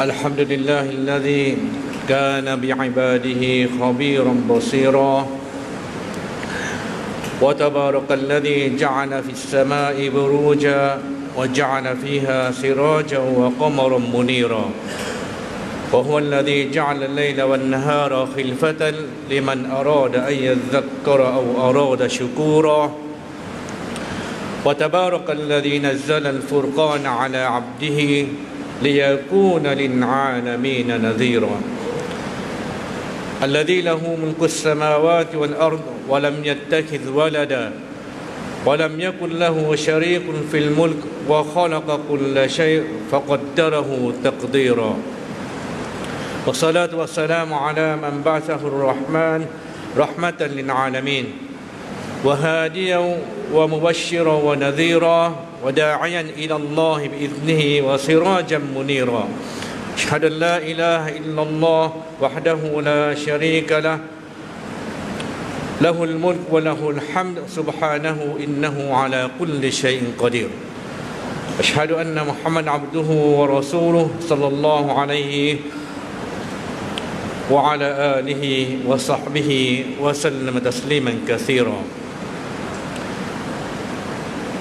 الحمد لله الذي كان بعباده خبيرا بصيرا. وتبارك الذي جعل في السماء بروجا وجعل فيها سراجا وقمرا منيرا. وهو الذي جعل الليل والنهار خلفة لمن أراد أن يذكر أو أراد شكورا وتبارك الذي نزل الفرقان على عبده ليكون للعالمين نذيرا. الذي له ملك السماوات والأرض ولم يتخذ ولدا ولم يكن له شريك في الملك وخلق كل شيء فقدره تقديرا. والصلاة والسلام على من بعثه الرحمن رحمة للعالمين. وهاديا ومبشرا ونذيرا وداعيا إلى الله بإذنه وسراجا منيرا. أشهد أن لا إله إلا الله وحده لا شريك له. له الملك وله الحمد. سبحانه إنه على كل شيء قدير. أشهد أن محمد عبده ورسوله صلى الله عليه وعلى آله وصحبه وسلم تسليما كثيرا.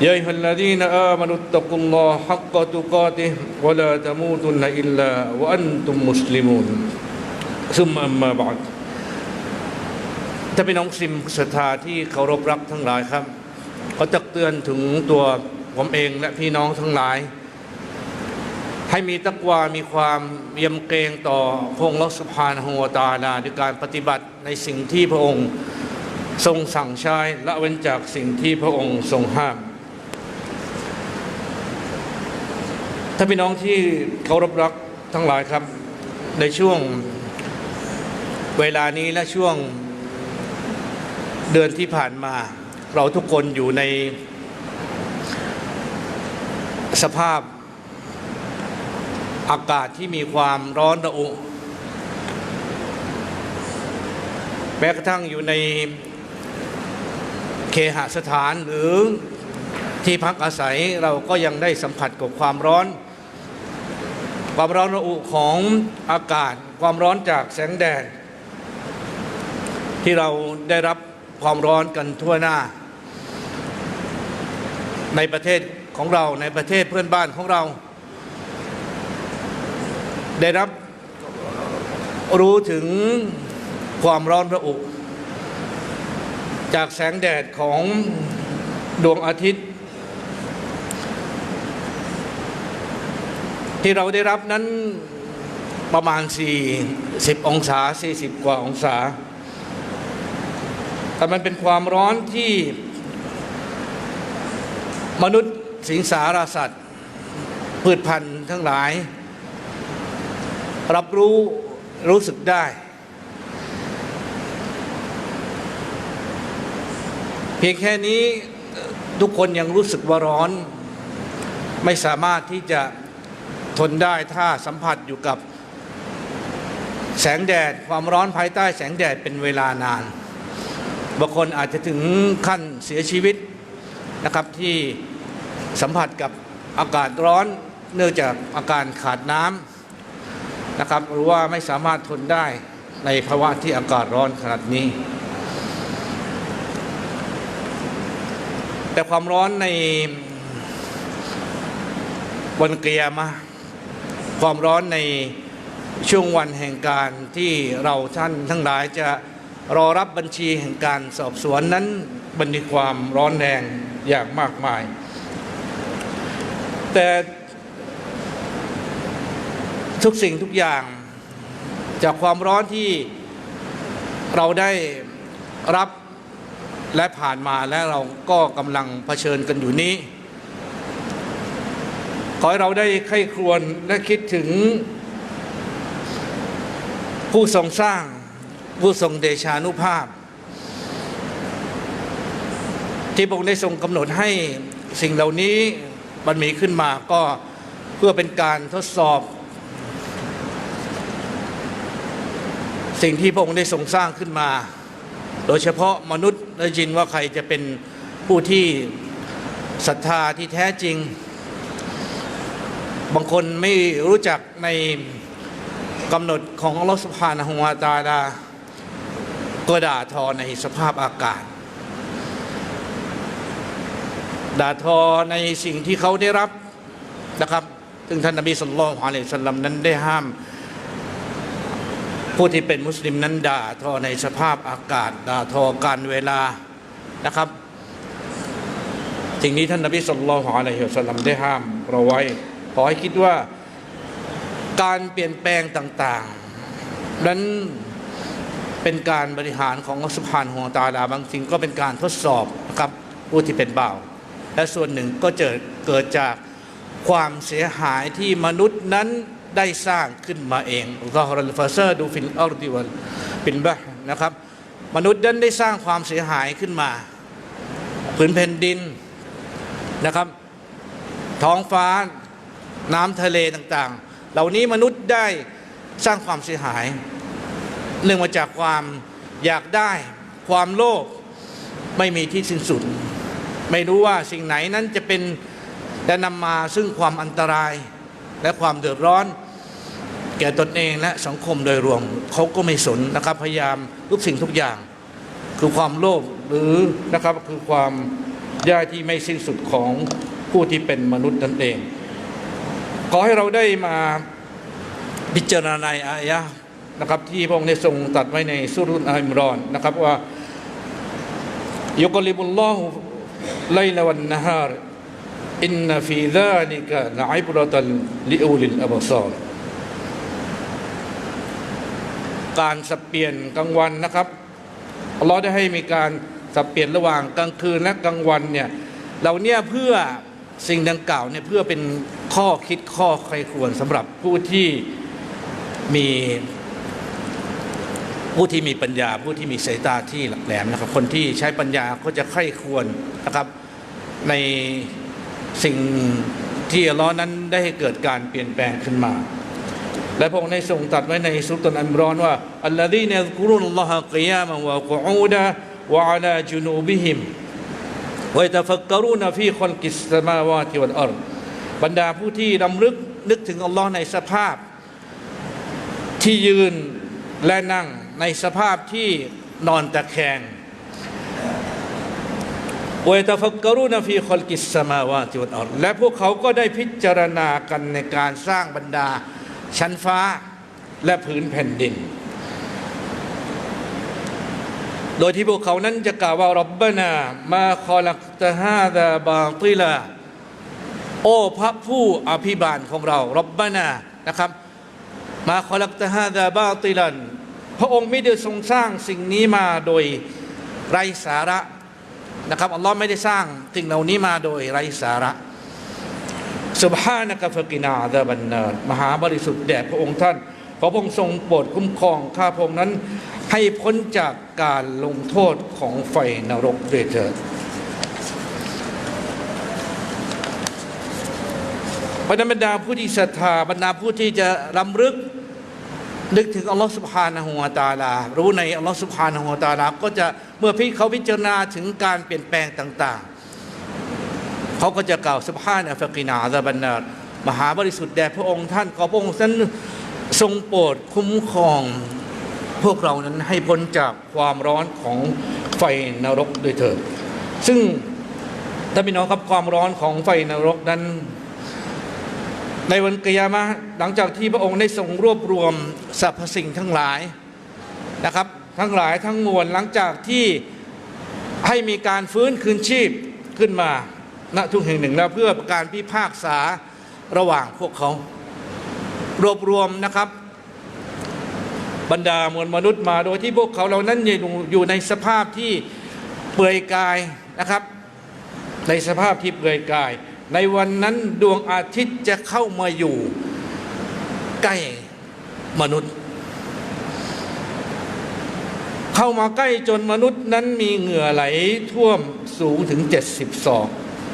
يا أيها الذين آمنوا اتقوا الله حق تقاته ولا تموتن إلا وأنتم مسلمون ثم أما بعد ถ้าพี่น้องซิมศรัทธาที่เคารพรักทั้งหลายครับเขาตักเตือนถึงตัวผมเองและพี่น้องทั้งหลาย ให้มีตักวา มีความเยำเกรงต่อพระองค์ลอสุภานหัวตาลาด้วยการปฏิบัติในสิ่งที่พระองค์ทรงสั่งใช้ละเว้นจากสิ่งที่พระองค์ทรงห้าม ถ้าพี่น้องที่เคารพรักทั้งหลายครับ ในช่วงเวลานี้และช่วงเดือนที่ผ่านมา เราทุกคนอยู่ในสภาพอากาศที่มีความร้อนระอุ แม้กระทั่งอยู่ในเคหสถานหรือ ที่พักอาศัยเราก็ยังได้สัมผัสกับความร้อน ความร้อนระอุของอากาศ ความร้อนจากแสงแดดที่เราได้รับความร้อนกันทั่วหน้า ในประเทศของเราในประเทศเพื่อนบ้านของเรา ได้รับรู้ถึงความร้อนระอุ จากแสงแดดของดวงอาทิตย์ ที่เราได้รับนั้นประมาณ 40 องศา 40 กว่าองศา แต่มันเป็นความร้อนที่มนุษย์สิงสารสัตว์พืชพันธุ์ทั้งหลาย รับรู้รู้สึกได้ เพียงแค่นี้ทุกคนยังรู้สึกว่าร้อน ไม่สามารถที่จะ ทนได้ถ้าสัมผัสอยู่กับแสงแดดความร้อนภายใต้แสงแดดเป็นเวลานานบางคนอาจจะถึงขั้นเสียชีวิตนะครับที่สัมผัสกับอากาศร้อนเนื่องจากอาการขาดน้ำนะครับหรือว่าไม่สามารถทนได้ในภาวะที่อากาศร้อนขนาดนี้ แต่ความร้อนในวันเกียร์มา ความร้อนในช่วงวันแห่งการที่เราท่านทั้งหลายจะรอรับบัญชีแห่งการสอบสวนนั้นมันมีความร้อนแรงอย่างมากมาย แต่ทุกสิ่งทุกอย่างจากความร้อนที่เราได้รับและผ่านมาและเราก็กำลังเผชิญกันอยู่นี้ อให้เราได้ใคร่ครวญและคิดถึง ผู้ทรงสร้าง ผู้ทรงเดชานุภาพ ที่พระองค์ได้ทรงกำหนดให้สิ่งเหล่านี้มันมีขึ้นมาก็เพื่อเป็นการทดสอบ สิ่งที่พระองค์ได้ทรงสร้างขึ้นมา โดยเฉพาะมนุษย์และจินว่าใครจะเป็นผู้ที่ศรัทธาที่แท้จริง บางคนไม่รู้จักในกำหนดของอัลลอฮฺสุบฮานะฮูวาตาลาก็ด่าทอในสภาพอากาศ ด่าทอในสิ่งที่เขาได้รับนะครับซึ่งท่านนบีสุลต่านอะลัยสลัมนั้นได้ห้าม ผู้ที่เป็นมุสลิมนั้นด่าทอในสภาพอากาศ ด่าทอการเวลานะครับ สิ่งนี้ท่านนบีสุลต่านอะลัยฮิสสลัมได้ห้ามเราไว้ ขอให้คิดว่าการเปลี่ยนแปลงต่างๆ นั้นเป็นการบริหารของสุบฮานของตาลาบางสิ่งก็เป็นการทดสอบนะครับผู้ที่เป็นบ่าว และส่วนหนึ่งก็เกิดเกิดจากความเสียหายที่มนุษย์นั้นได้สร้างขึ้นมาเองอัลลอฮฺรัลฟาเซอร์ดูฟินอัลติวันปินบะนะครับ มนุษย์นั้นได้สร้างความเสียหายขึ้นมาผืนแผ่นดินนะครับ ท้องฟ้า น้ำทะเลต่างๆ เหล่านี้มนุษย์ได้สร้างความเสียหาย เนื่องมาจากความอยากได้ความโลภไม่มีที่สิ้นสุด ไม่รู้ว่าสิ่งไหนนั้นจะเป็นและนำมาซึ่งความอันตรายและความเดือดร้อน แก่ตนเองและสังคมโดยรวมเขาก็ไม่สนนะครับ พยายามทุกสิ่งทุกอย่าง คือความโลภหรือนะครับคือความยากที่ไม่สิ้นสุดของผู้ที่เป็นมนุษย์นั่นเอง ขอให้เราได้มาพิจารณาในอายะนะครับที่พระองค์ได้ทรงตัดไว้ในสุรุนอิมรอนนะครับว่ายุกลิบุลลอฮุไลลวันนฮารอินนฟีซาลิกะละอิบรตันลิอูลิลอับซอรการสับเปลี่ยนกลางวันนะครับอัลลอฮ์ได้ให้มีการสับเปลี่ยนระหว่างกลางคืนและกลางวันเนี่ยเราเนี่ยเพื่อ สิ่งดังกล่าวเนี่ยเพื่อเป็นข้อคิดข้อใครควรสำหรับผู้ที่มีผู้ที่มีปัญญาผู้ที่มีสายตาที่แหลมนะครับ คนที่ใช้ปัญญาก็จะใคร่ควรนะครับ ในสิ่งที่ลเลอนั้นได้ให้เกิดการเปลี่ยนแปลงขึ้นมา และพระองค์ได้ทรงตัดไว้ในสุตตันอัมรอนว่าอัลลอฮีเนี่ยกุรุนลลอฮะกิยามะวะกุอูดะวะอาลาจุนูบิฮิม วยตะฟักกรูนฟีคอลกิสมาวาติวัลอัรบรรดาผู้ที่รำลึกนึกถึงอัลลอฮ์ในสภาพ ที่ยืนและนั่งในสภาพที่นอนตะแคงวยตฟักกรุนฟีคอลกิสมาวาติวัลอัรและพวกเขาก็ได้พิจารณากันในการสร้างบรรดาชั้นฟ้าและผืนแผ่นดิน โดยที่พวกเขานั้นจะกล่าวว่ารับบนามาคอลักตะฮาดาบาติลาโอ้พระผู้อภิบาลของเรารับบนานะครับ มาคอลักตะฮาดาบาติลัน พระองค์ไม่ได้ทรงสร้างสิ่งนี้มาโดยไรสาระนะครับอัลลอฮ์ไม่ได้สร้างสิ่งเหล่านี้มาโดยไรสาระสุบฮานะกะฟกินาอาบันนารมหาบริสุทธิ์แด่พระองค์ท่าน อพระองค์ทรงโปรดคุ้มครองข้าพระองค์นั้น ให้พ้นจากการลงโทษของไฟนรกด้วยเถิดบรรดาบรรดาผู้ที่ศรัทธาบรรดาผู้ที่จะรำลึกนึกถึงอัลลอฮฺสุบฮานะฮูวาตาลา รู้ในอัลลอฮฺสุบฮานะฮูวาตาลา ก็จะเมื่อพี่เขาพิจารณาถึงการเปลี่ยนแปลงต่าง ๆ เขาก็จะกล่าวสุบฮานะฟะกินาซาบันนามหาบริสุทธิ์แด่พระองค์ท่านขอพระองค์ท่าน ทรงโปรดคุ้มครอง พวกเรานั้นให้พ้นจากความร้อนของไฟนรกด้วยเถิด ซึ่งท่านพี่น้องครับความร้อนของไฟนรกนั้น ในวันกิยามะห์หลังจากที่พระองค์ได้ทรงรวบรวมสรรพสิ่งทั้งหลายนะครับ ทั้งหลายทั้งมวลหลังจากที่ให้มีการฟื้นคืนชีพขึ้นมาณทุกแห่งหนึ่งแล้วเพื่อการพิพากษาระหว่างพวกเขา รวบรวมนะครับ บรรดามวลมนุษย์มาโดยที่พวกเขาเหล่านั้นอยู่ในสภาพที่เปลือยกายนะครับ ในสภาพที่เปลือยกาย ในวันนั้นดวงอาทิตย์จะเข้ามาอยู่ใกล้มนุษย์ เข้ามาใกล้จนมนุษย์นั้นมีเหงื่อไหลท่วมสูงถึง 70ศอก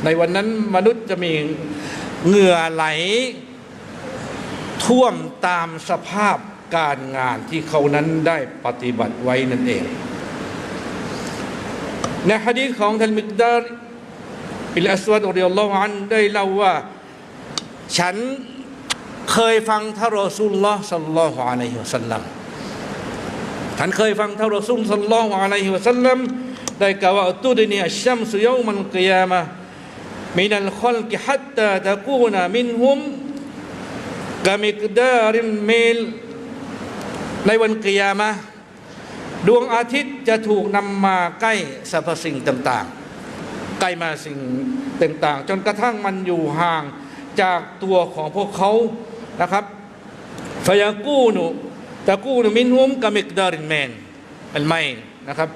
ในวันนั้นมนุษย์จะมีเหงื่อไหล ท่วมตามสภาพการงานที่เขานั้นได้ปฏิบัติไว้นั่นเอง ในฮะดีษของท่านมิกดาร์อิลอัสวัดอัลลอฮฺอันได้เล่าว่า ฉันเคยฟังท่านรอซูลลอฮ์สัลลัลลอฮุอะลัยฮิวสัลลัมฉันเคยฟังท่านรอซูลสัลลัลลอฮุอะลัยฮิวสัลลัมได้กล่าวว่าตุดเนีอัชชัมสุยอมันกิยามะมินัลขลกฮัตตาตะกูนมินฮุม กามิกดาริมเมล ในวันกิยามะดวงอาทิตย์จะถูกนำมาใกล้สรรพสิ่งต่างๆ ใกล้มาสิ่งต่างๆ จนกระทั่งมันอยู่ห่างจากตัวของพวกเขานะครับฟยากูนุตะกูนุมินฮุมกามิกดารินแมนอันไม่นะครับ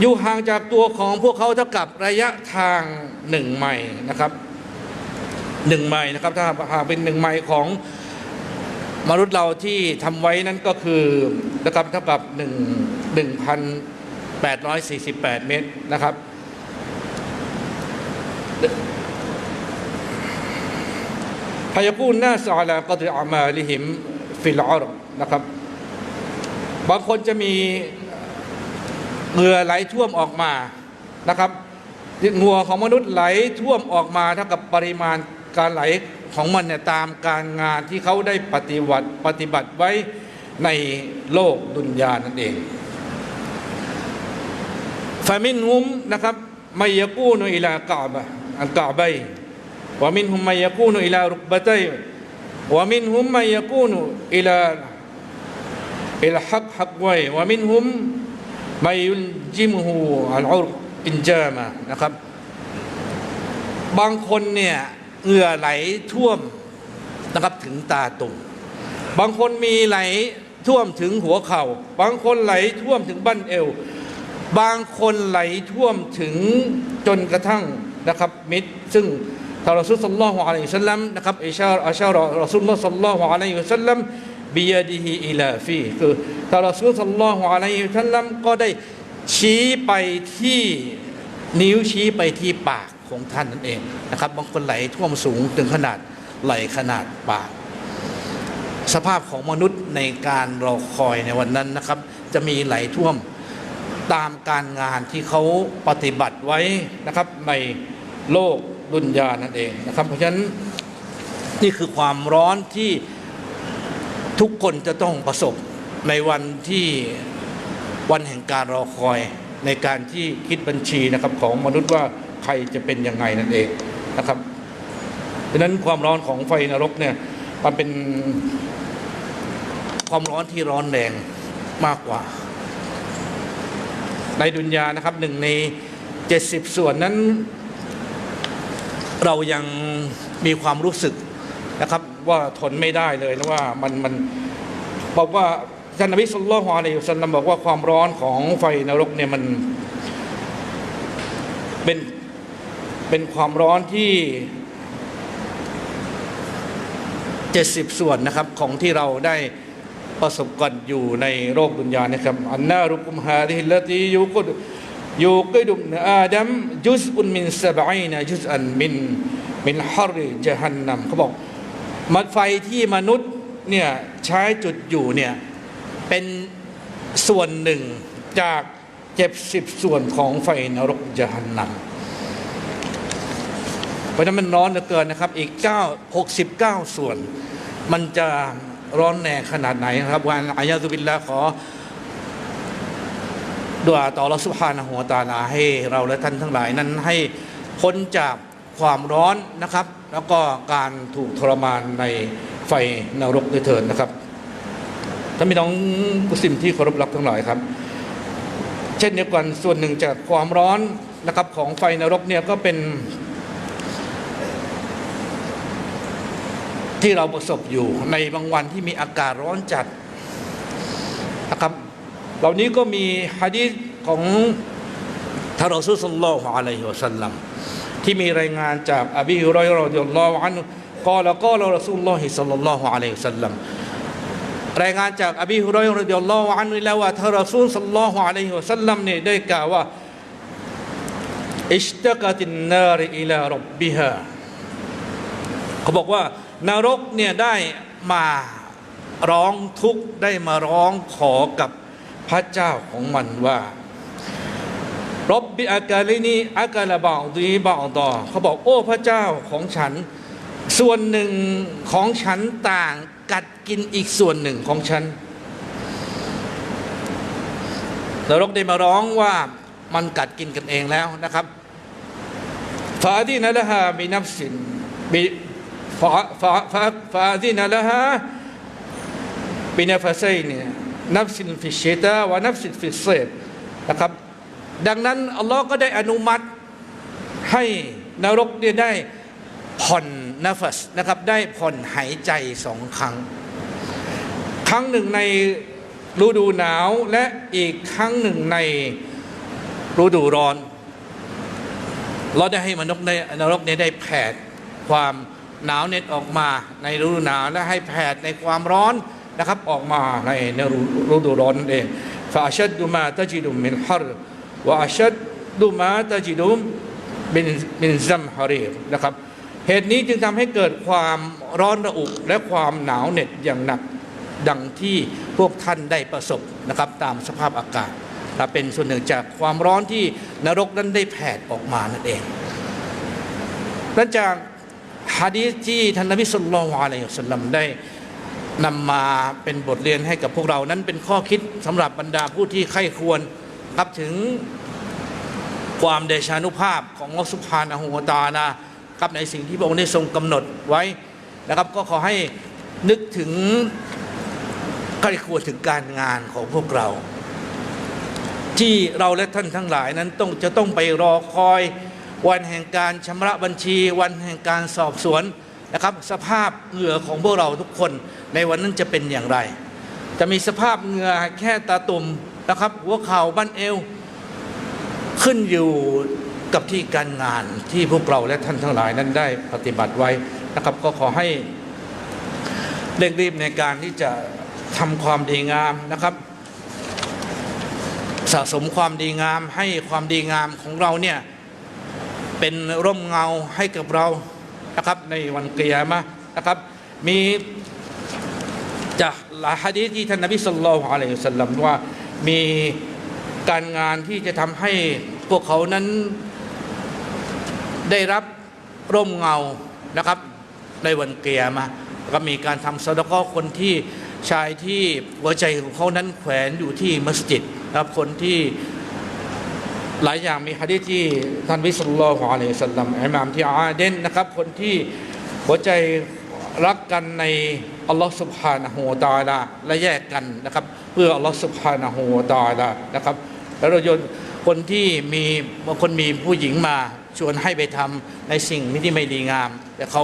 อยู่ห่างจากตัวของพวกเขาเท่ากับระยะทางหนึ่งไมล์นะครับ หนึ่งไมล์นะครับ ถ้าหากเป็นหนึ่งไมล์ของมนุษย์เราที่ทำไว้นั้นก็คือนะครับเท่ากับ1 1,848เมตรนะครับพยากูลน่าสอาลากติอามาลิหิมฟิลอารนะครับ บางคนจะมีเหงื่อไหลท่วมออกมานะครับงัวของมนุษย์ไหลท่วมออกมาเท่ากับปริมาณ การไหลของมันเนี่ยตามการงานที่เขาได้ปฏิบัติปฏิบัติไว้ในโลกดุนยานั่นเองฟามินฮุมนะครับไม่ยกูนุอิลากาบะอัลกาบัยวามินฮุมไม่ยกูนุอิลารุกบะตัยวามินฮุมไม่ยกูนุอิลาอิลฮักฮักไววามินฮุมไม่ยุลจิมฮูอัลอุรอินจามะนะครับ บางคนเนี่ย เหงื่อไหลท่วมนะครับถึงตาตุ่มบางคนมีไหลท่วมถึงหัวเข่า บางคนไหลท่วมถึงบั้นเอว บางคนไหลท่วมถึงจนกระทั่งนะครับมิดซึ่งทารอซูลสัลลัลลอฮุอะลัยฮิสัลลัมนะครับอิชาอัชารอรอซูลลอฮ์สัลลัลลอฮุอะลัยฮิสัลลัมบิยดิฮิอิลาฟีคือทารอซูลสัลลัลลอฮุอะลัยฮิสัลลัมก็ได้ชี้ไปที่นิ้วชี้ไปที่ปาก ของท่านนั่นเองนะครับ บางคนไหลท่วมสูงถึงขนาดไหลขนาดปาก สภาพของมนุษย์ในการรอคอยในวันนั้นนะครับ จะมีไหลท่วมตามการงานที่เขาปฏิบัติไว้นะครับในโลกดุนยานั่นเองนะครับ เพราะฉะนั้นนี่คือความร้อนที่ทุกคนจะต้องประสบในวันที่วันแห่งการรอคอยในการที่คิดบัญชีนะครับของมนุษย์ว่า ใครจะเป็นยังไงนั่นเองนะครับดังนั้นความร้อนของไฟนรกเนี่ยมันเป็นความร้อนที่ร้อนแรงมากกว่า ในดุนยานะครับหนึ่งในเจ็ดสิบส่วนนั้น เรายังมีความรู้สึกนะครับ ว่าทนไม่ได้เลยนะว่ามันมันบอกว่าท่านนบีสุลต่านฮ์อะลัยฮิวะสัลลัมบอกว่าความร้อนของไฟนรกเนี่ยมันเป็น เป็นความร้อนที่เจ็ดสิบส่วนนะครับของที่เราได้ประสบกันอยู่ในโลกดุนยานะครับอันนารุกุมฮาดิฮิลตียูกุดยูกิดุมอาดัมจุสอุนมินสบอีนะจุสอันมินมินฮาริจฮันนัมเขาบอกมัดไฟที่มนุษย์เนี่ยใช้จุดอยู่เนี่ยเป็นส่วนหนึ่งจากเจ็บสิบส่วนของไฟนรกจฮันนัม เพราะฉะนั้นมันร้อนเหลือเกินนะครับ อีก 9 69 ส่วน มันจะร้อนแรงขนาดไหนนะครับวันอายะตุบิลละขอดุอาต่อรัสุภานะหัวตาลาให้เราและท่านทั้งหลายนั้นให้พ้นจากความร้อนนะครับ แล้วก็การถูกทรมานในไฟนรกด้วยเถิดนะครับท่านพี่น้องมุสิมที่เคารพรักทั้งหลายครับ เช่นเดียวกันส่วนหนึ่งจากความร้อนนะครับของไฟนรกเนี่ยก็เป็น ที่เราประสบอยู่ในบางวันที่มีอากาศร้อนจัดนะครับเหล่านี้ก็มีฮะดีษของท่านรอซูลสัลลัลลอฮุอะลัยฮิวะสัลลัมที่มีรายงานจากอบีฮุรอยราะห์รดิยัลลอฮุอันฮุกล่าวกล่าวรอซูลุลลอฮิสัลลัลลอฮุอะลัยฮิวะสัลลัมรายงานจากอบีฮุรอยราะห์รดิยัลลอฮุอันฮุแล้วว่าท่านรอซูลสัลลัลลอฮุอะลัยฮิวะสัลลัมเนี่ยได้กล่าวว่าอิชตะกะตินนารอิลารับบิฮาเขาบอกว่า นรกเนี่ยได้มาร้องทุกข์ได้มาร้องขอกับพระเจ้าของมันว่ารบบิอากาลินีอากาลาบางดีบางต่อเขาบอกโอ้พระเจ้าของฉัน ส่วนหนึ่งของฉันต่างกัดกินอีกส่วนหนึ่งของฉันนรกได้มาร้องว่ามันกัดกินกันเองแล้วนะครับฟาดีนะละฮามีนับสินมี ฟาฟาฟาฟาดีนะละฮาบินาฟาไซเนี่ยนับสินฟิชเชตาวานับสินฟิเซบนะครับ ดังนั้นอัลลอฮ์ก็ได้อนุมัติให้นรกเนี่ยได้ผ่อนนฟัสนะครับได้ผ่อนหายใจสองครั้ง ครั้งหนึ่งในฤดูหนาวและอีกครั้งหนึ่งในฤดูร้อน เราได้ให้มนุษย์ในนรกเนี่ยได้แผดความ หนาวเน็ตออกมาในฤดูหนาวและให้แผดในความร้อนนะครับออกมาในในฤดูร้อนนั่นเองฟาชัดดูมาตจิดุมินฮารวะอัชัดดูมาตจิดุมบินบินซัมฮารีนะครับเหตุนี้จึงทำให้เกิดความร้อนระอุและความหนาวเหน็ดอย่างหนักดังที่พวกท่านได้ประสบนะครับตามสภาพอากาศและเป็นส่วนหนึ่งจากความร้อนที่นรกนั้นได้แผดออกมานั่นเองและจาก ฮะดีษที่ท่านนบีสุลต่านอะลัยฮิวะสัลลัมได้นำมาเป็นบทเรียนให้กับพวกเรานั้นเป็นข้อคิดสำหรับบรรดาผู้ที่ใคร่ควรครับถึงความเดชานุภาพของอัลลอสุบฮานะฮูวตาลาครับในสิ่งที่พระองค์ได้ทรงกำหนดไว้นะครับ ก็ขอให้นึกถึงใครควรถึงการงานของพวกเรา ที่เราและท่านทั้งหลายนั้นต้องจะต้องไปรอคอย วันแห่งการชำระบัญชี วันแห่งการสอบสวนนะครับ สภาพเหงื่อของพวกเราทุกคนในวันนั้นจะเป็นอย่างไร จะมีสภาพเหงื่อแค่ตาตุ่มนะครับ หัวเข่าบั้นเอว ขึ้นอยู่กับที่การงานที่พวกเราและท่านทั้งหลายนั้นได้ปฏิบัติไว้นะครับ ก็ขอให้เร่งรีบในการที่จะทำความดีงามนะครับสะสมความดีงามให้ความดีงามของเราเนี่ย เป็นร่มเงาให้กับเรานะครับในวันเกียรมะนะครับมีจากหลายฮะดีที่ท่านนบีสุลต่านอะลัยฮิสัลลัมว่ามีการงานที่จะทำให้พวกเขานั้นได้รับร่มเงานะครับในวันเกียรมาก็มีการทำสะดอกคนที่ชายที่หัวใจของเขานั้นแขวนอยู่ที่มัสยิดนะครับคนที่ หลายอย่างมีฮะดีที่ท่านวิสุลลอฮฺอะลัยสสลัมอิหมามที่อาเดนนะครับ คนที่หัวใจรักกันในอัลลอฮฺสุบฮานะฮูวตาลาและแยกกันนะครับ เพื่ออัลลอฮฺสุบฮานะฮูวตาลานะครับ แล้วเราโยนคนที่มีคนมีผู้หญิงมาชวนให้ไปทำในสิ่งที่ไม่ดีงาม แต่เขา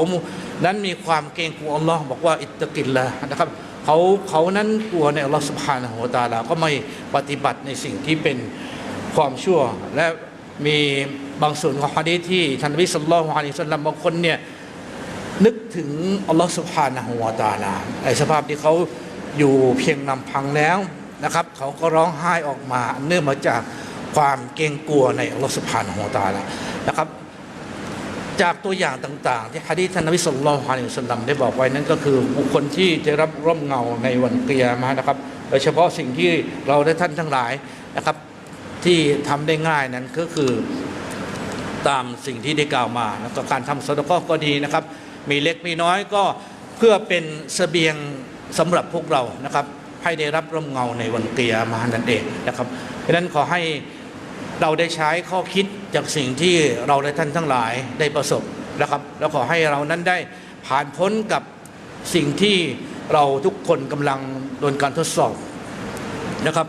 นั้นมีความเกรงกลัวอัลลอฮ์บอกว่าอิตตะกิลละนะครับเขาเขานั้นกลัวในอัลลอฮ์สุบฮานะฮูวตาลาก็ไม่ปฏิบัติในสิ่งที่เป็น ความชั่ว และมีบางส่วนของฮะดีที่ท่านนบีสุลต่านอะลัยฮิสสลามบางคนเนี่ยนึกถึงอัลลอฮ์สุบฮานะฮูวะตะอาลาในสภาพที่เขาอยู่เพียงลำพังแล้วนะครับ เขาก็ร้องไห้ออกมา เนื่องมาจากความเกรงกลัวในอัลลอฮฺสุบฮานะฮูวะตะอาลานะครับ จากตัวอย่างต่างๆ ที่ฮะดีท่านนบีสุลต่านฮะลิสลัมได้บอกไว้นั่นก็คือบุคคลที่จะรับร่มเงาในวันเกียรมานะครับโดยเฉพาะสิ่งที่เราและท่านทั้งหลายนะครับ ที่ทำได้ง่ายนั้นก็คือตามสิ่งที่ได้กล่าวมาแล้วก็การทำสดก็ก็ดีนะครับ มีเล็กมีน้อยก็เพื่อเป็นเสบียงสำหรับพวกเรานะครับ ให้ได้รับร่มเงาในวันเกียรมานั่นเองนะครับเพราะนั้นขอให้เราได้ใช้ข้อคิดจากสิ่งที่เราและท่านทั้งหลายได้ประสบนะครับ แล้วขอให้เรานั้นได้ผ่านพ้นกับสิ่งที่เราทุกคนกำลังโดนการทดสอบนะครับ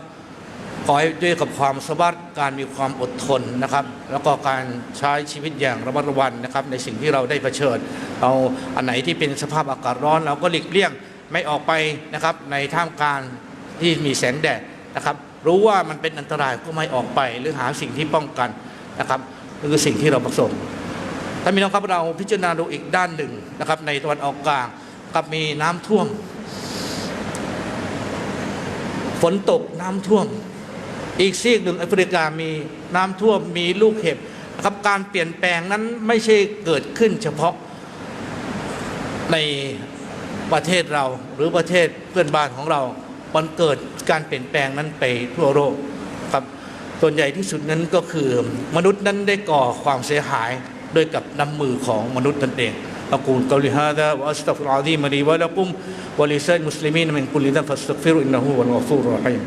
ขอให้ด้วยกับความสบัดการมีความอดทนนะครับ แล้วก็การใช้ชีวิตอย่างระมัดระวังนะครับ ในสิ่งที่เราได้เผชิญเราอันไหนที่เป็นสภาพอากาศร้อน เราก็หลีกเลี่ยงไม่ออกไปนะครับในท่ามกลางที่มีแสงแดดนะครับรู้ว่ามันเป็นอันตรายก็ไม่ออกไป หรือหาสิ่งที่ป้องกันนะครับนี่คือสิ่งที่เราประสบท่านพี่น้องครับเราพิจารณาดูอีกด้านหนึ่งนะครับ ในตะวันออกกลางกับมีน้ำท่วม ฝนตกน้ำท่วม อีกซีกหนึ่งแอฟริกามีน้ำท่วมมีลูกเห็บครับการเปลี่ยนแปลงนั้นไม่ใช่เกิดขึ้นเฉพาะในประเทศเราหรือประเทศเพื่อนบ้านของเรา มันเกิดการเปลี่ยนแปลงนั้นไปทั่วโลกครับส่วนใหญ่ที่สุดนั้นก็คือ มนุษย์นั้นได้ก่อความเสียหายด้วยกับน้ำมือของมนุษย์นั่นเองอักูลกาลิฮะดะวะอัสตัฟุลอาดีมารีวะลักุมวะลิซัยมุสลิมีนมินกุลิดันฟัสตักฟิรุอินนะฮูวะลกัฟูรุรฮิม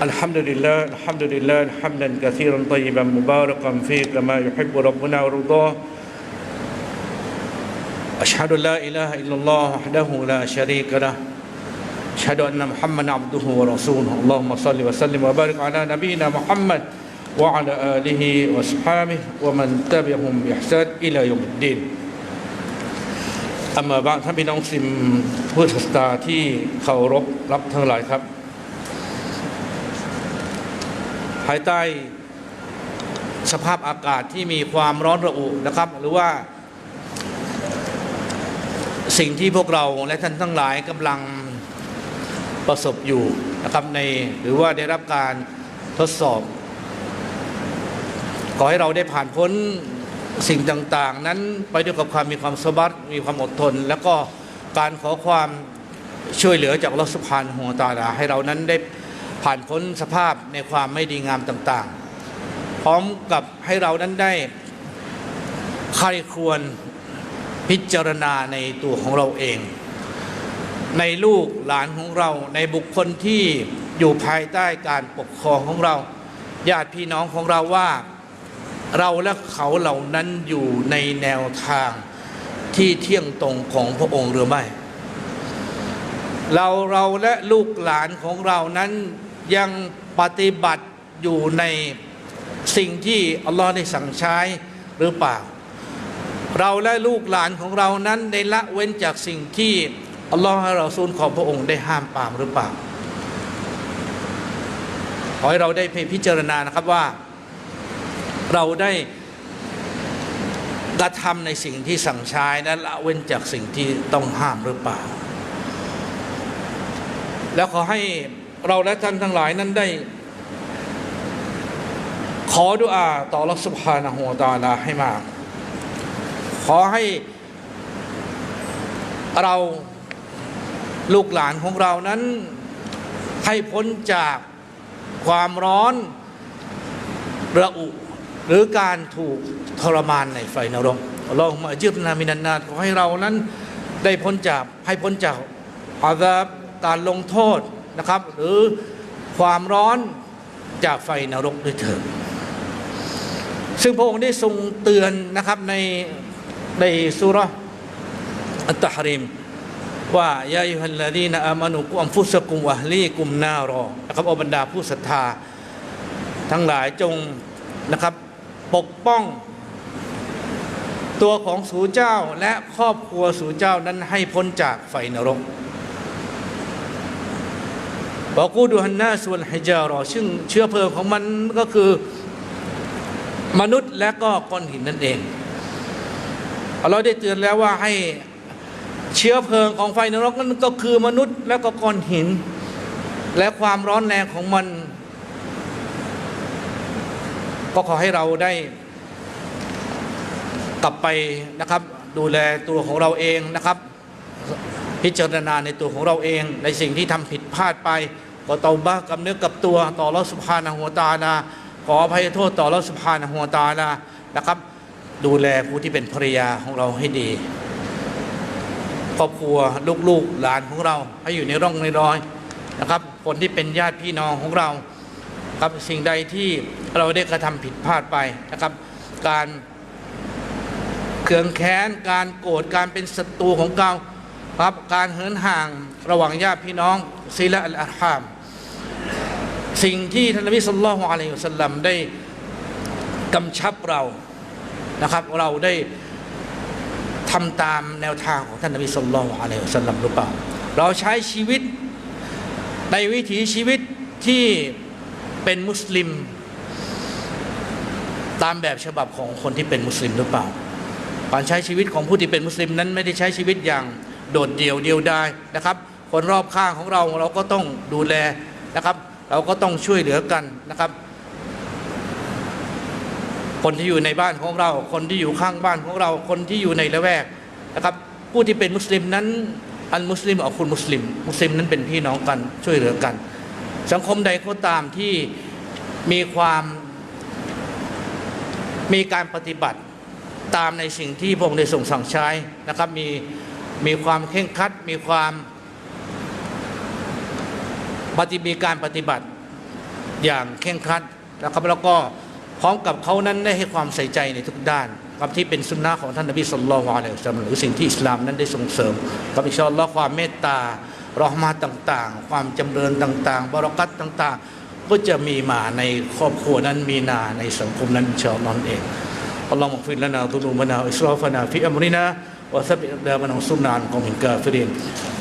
الحمد لله الحمد لله حمدا كثيرا طيبا مباركا فيه كما يحب ربنا ورضاه أشهد لا إله إلا الله وحده لا شريك له. أشهد أن محمدا عبده ورسوله. اللهم صل وسلم وبارك على نبينا محمد وعلى آله وأصحابه ومن تبعهم بإحسان إلى يوم الدين. أما بعد ท่านพี่น้องซิมผู้ศรัทธาที่เคารพรับทั้งหลายครับายใต้สภาพอากาศที่มีความร้อนระอุนะครับ หรือว่า สิ่งที่พวกเราและท่านทั้งหลายกำลังประสบอยู่นะครับในหรือว่าได้รับการทดสอบ ขอให้เราได้ผ่านพ้นสิ่งต่างๆ นั้นไปด้วยกับความมีความสบัดมีความอดทน แล้วก็การขอความช่วยเหลือจากอัลลอสุบฮานหัวตาลาให้เรานั้นได้ ผ่านพ้นสภาพในความไม่ดีงามต่างๆ พร้อมกับให้เรานั้นได้ใครควรพิจารณาในตัวของเราเอง ในลูกหลานของเราในบุคคลที่อยู่ภายใต้การปกครองของเรา ญาติพี่น้องของเราว่าเราและเขาเหล่านั้นอยู่ในแนวทางที่เที่ยงตรงของพระองค์หรือไม่ เราเราและลูกหลานของเรานั้น ยังปฏิบัติอยู่ในสิ่งที่อัลลอฮ์ได้สั่งใช้หรือเปล่า เราและลูกหลานของเรานั้นได้ละเว้นจากสิ่งที่อัลลอฮฺเราซูลของพระองค์ได้ห้ามปามหรือเปล่า ขอให้เราได้พิจารณานะครับว่า เราได้กระทำในสิ่งที่สั่งใช้และละเว้นจากสิ่งที่ต้องห้ามหรือเปล่า แล้วขอให้ เราและท่านทั้งหลายนั้นได้ ขอดุอาต่อรัสุภานะหัวตาลาให้มาก ขอให้เราลูกหลานของเรานั้น ให้พ้นจากความร้อนระอุหรือการถูกทรมานในไฟนรกลอฮฺมะจิบนามินันนาขอให้เรานั้นได้พ้นจากให้พ้นจากอาซาบการลงโทษ นะครับ หรือความร้อนจากไฟนรกด้วยเถิดซึ่งพระองค์ได้ทรงเตือนนะครับในในสุรอัตตะฮริมว่ายายุฮัลลาดีนอามานุกุอัมฟุสกุมวะฮลีกุมนารอนะครับอบรรดาผู้ศรัทธา ทั้งหลายจงนะครับปกป้อง ตัวของสูเจ้าและครอบครัวสูเจ้านั้นให้พ้นจากไฟนรก บอกกูดูฮันนาส่วนฮิจารอซึ่งเชื้อเพลิงของมันก็คือ มนุษย์และก็ก้อนหินนั่นเองเราได้เตือนแล้วว่าให้เชื้อเพลิงของไฟนรกนั้นก็คือมนุษย์และก็ก้อนหิน และความร้อนแรงของมัน ก็ขอให้เราได้กลับไปนะครับ ดูแลตัวของเราเองนะครับ พิจารณาในตัวของเราเองในสิ่งที่ทำผิด พลาดไป ก็ตาบ้ากับเนื้อกับตัวต่อรอสุภานะหัวตานาขออภัยโทษต่อรอสุภานะหัวตานานะครับ ดูแลผู้ที่เป็นภรรยาของเราให้ดี ครอบครัวลูกๆหลานของเราให้อยู่ในร่องในรอยนะครับ คนที่เป็นญาติพี่น้องของเราครับสิ่งใดที่เราได้กระทำผิดพลาดไปนะครับ การเคืองแค้นการโกรธการเป็นศัตรูของเรา ครับการเหินห่างระหว่างญาติพี่น้องซิละอัลอาฮาม สิ่งที่ท่านนบีสุลต่านอะลัยฮิวสัลลัมได้กำชับเรานะครับ เราได้ทำตามแนวทางของท่านนบีสุลต่านอะลัยฮิวะสัลลัมหรือเปล่า เราใช้ชีวิตในวิถีชีวิตที่เป็นมุสลิม ตามแบบฉบับของคนที่เป็นมุสลิมหรือเปล่าการใช้ชีวิตของผู้ที่เป็นมุสลิมนั้นไม่ได้ใช้ชีวิตอย่าง โดดเดี่ยวเดียวดายนะครับ คนรอบข้างของเราเราก็ต้องดูแลนะครับ เราก็ต้องช่วยเหลือกันนะครับ คนที่อยู่ในบ้านของเรา คนที่อยู่ข้างบ้านของเรา คนที่อยู่ในละแวกนะครับ ผู้ที่เป็นมุสลิมนั้นอันมุสลิมเอาคุณมุสลิม มุสลิมนั้นเป็นพี่น้องกันช่วยเหลือกัน สังคมใดก็ตามที่มีความมีการปฏิบัติตามในสิ่งที่พระองค์ได้ทรงสั่งใช้นะครับ มี มีความเข่งคัด มีความปฏิบีการปฏิบัติอย่างเข่งคัดนะครับแล้วก็พร้อมกับเขานั้นได้ให้ความใส่ใจในทุกด้านกับที่เป็นสุนนะของท่านนบีสุลต่านอะลัยฮิสซาลหรือสิ่งที่อิสลามนั้นได้ส่งเสริมกับอิชอัลลอความเมตตารอฮมาต่างๆ ความจำเริญต่างๆบรารักัตต่างๆ ก็จะมีมาในครอบครัวนั้นมีนาในสังคมนั้นอิชอนอนเองอัลลอฮฺมักฟิลลานาตุลูมานาอิสลาฟานาฟิอัมรินา وثبت اقدامنا وانصرنا على القوم الكافرين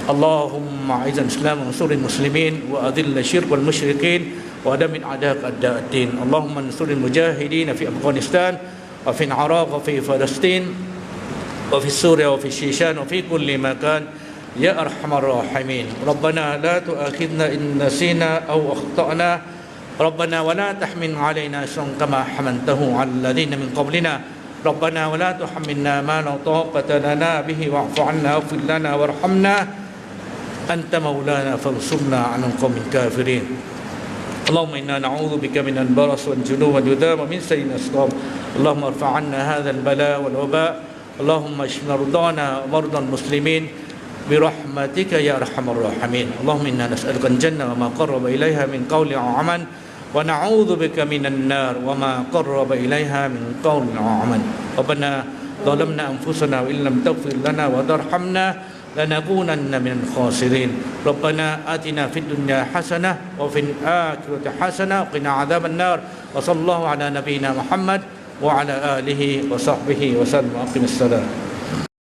اللهم اعز الاسلام وانصر المسلمين واذل الشرك والمشركين ودمر اعداءك اعداء الدين. اللهم انصر المجاهدين في افغانستان وفي العراق وفي فلسطين وفي سوريا وفي الشيشان وفي كل مكان. يا ارحم الراحمين. ربنا لا تؤاخذنا إن نسينا أو أخطأنا. ربنا ولا تحمل علينا إصرا كما حملته على الذين من قبلنا. ربنا ولا تحملنا ما لا طاقة لنا به واعف عنا واغفر لنا وارحمنا. أنت مولانا فانصرنا على القوم الكافرين. اللهم إنا نعوذ بك من البرص والجنوب والجذام ومن سيء الأسقام اللهم ارفع عنا هذا البلاء والوباء. اللهم اشف مرضانا ومرضى المسلمين برحمتك يا أرحم الراحمين. اللهم إنا نسألك الجنة وما قرب إليها من قول أو عمل. ونعوذ بك من النار وما قرب إليها من قول أو عمل. ربنا ظلمنا أنفسنا وإن لم تغفر لنا وترحمنا لنكونن من الخاسرين. ربنا آتنا في الدنيا حسنة وفي الآخرة حسنة وقنا عذاب النار. وصلى الله على نبينا محمد وعلى آله وصحبه وسلم. واقم الصلاة.